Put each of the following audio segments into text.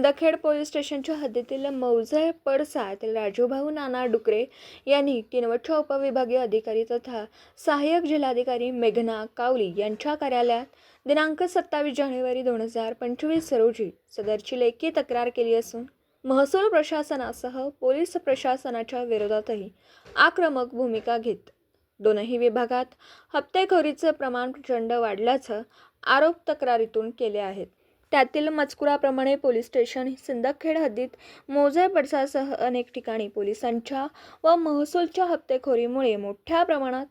Sindkhed police स्टेशनच्या हद्दीतील मौजे पडसा येथील राजूभाऊ नाना डुकरे यांनी किनवटच्या उपविभागीय अधिकारी तथा सहाय्यक जिल्हाधिकारी मेघना कावली यांच्या कार्यालयात दिनांक सत्तावीस जानेवारी दोन हजार पंचवीस रोजी सदरची लेखी तक्रार केली असून महसूल प्रशासनासह पोलीस प्रशासनाच्या विरोधातही आक्रमक भूमिका घेत. दोनही विभागात हप्तेखोरीचं प्रमाण प्रचंड वाढल्याचं आरोप तक्रारीतून केले आहेत. त्यातील मजकुराप्रमाणे पोलीस स्टेशन सिंदखेड हद्दीत मोजे पडसासह अनेक ठिकाणी पोलिसांच्या व महसूलच्या हप्तेखोरीमुळे मोठ्या प्रमाणात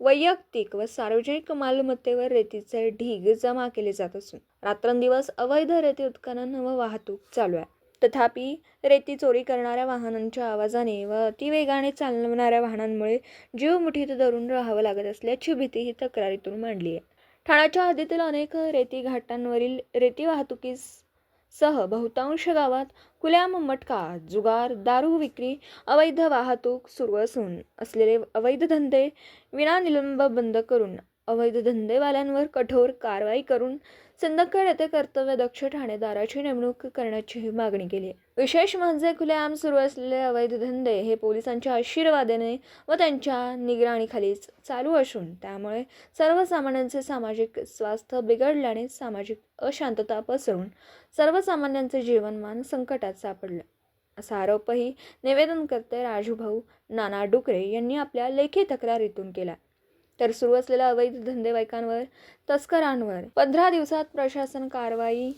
वैयक्तिक व सार्वजनिक मालमत्तेवर रेतीचे ढीग जमा केले जात असून रात्रंदिवस अवैध रेती उत्खनन व वाहतूक चालू आहे. तथापि रेती चोरी करणाऱ्या वाहनांच्या आवाजाने व अतिवेगाने चालवणाऱ्या वाहनांमुळे जीव मुठीत धरून राहावं लागत असल्याची भीती ही तक्रारीतून मांडली आहे. ठाण्याच्या हद्दीतील अनेक रेती घाटांवरील रेती वाहतुकीस सह बहुतांश गावात खुल्याम मटका जुगार दारू विक्री अवैध वाहतूक सुरू असून असलेले अवैध धंदे विनानिलंब बंद करून अवैध धंदेवाल्यांवर कठोर कारवाई करून सिंदखेड येथे कर्तव्यदक्ष ठाणेदाराची नेमणूक करण्याचीही मागणी केली आहे. विशेष म्हणजे खुलेआम सुरू असलेले अवैध धंदे हे पोलिसांच्या आशीर्वादाने व त्यांच्या निगराणीखालीच चालू असून त्यामुळे सर्वसामान्यांचे सामाजिक स्वास्थ्य बिघडल्याने सामाजिक अशांतता पसरून सर्वसामान्यांचे जीवनमान संकटात सापडलं. असा आरोपही निवेदनकर्ते राजूभाऊ नाना डुकरे यांनी आपल्या लेखी तक्रारीतून केला. तर सुरू असलेल्या अवैध धंदेवाईकांवर तस्करांवर. पंधरा दिवसात प्रशासन कारवाई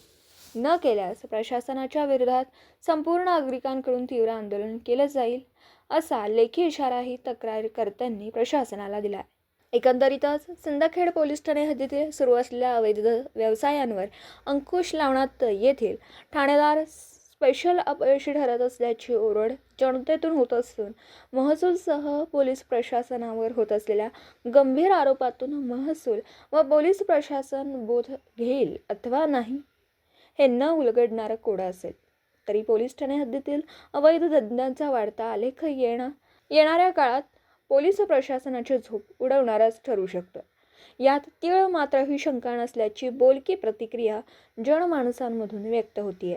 न केल्यास प्रशासनाच्या विरोधात संपूर्ण नागरिकांकडून तीव्र आंदोलन केलं जाईल असा लेखी इशाराही तक्रारकर्त्यांनी प्रशासनाला दिला आहे एकंदरीतच सिंदखेड पोलीस ठाणे हद्दीतील सुरू असलेल्या अवैध व्यवसायांवर अंकुश लावण्यात येथील ठाणेदार स्पेशल अपयशी ठरत असल्याची ओरड जनतेतून होत असून महसूलसह पोलीस प्रशासनावर होत असलेल्या गंभीर आरोपातून महसूल व पोलीस प्रशासन बोध घेईल अथवा नाही हे न उलगडणारं कोडं असेल. तरी पोलीस ठाणे हद्दीतील अवैध धंद्यांचा वाढता आलेख येणं येणाऱ्या काळात पोलीस प्रशासनाची झोप उडवणारच ठरू शकतं. यात तीळ मात्र ही शंका नसल्याची बोलकी प्रतिक्रिया जनमानसांमधून व्यक्त होतीये.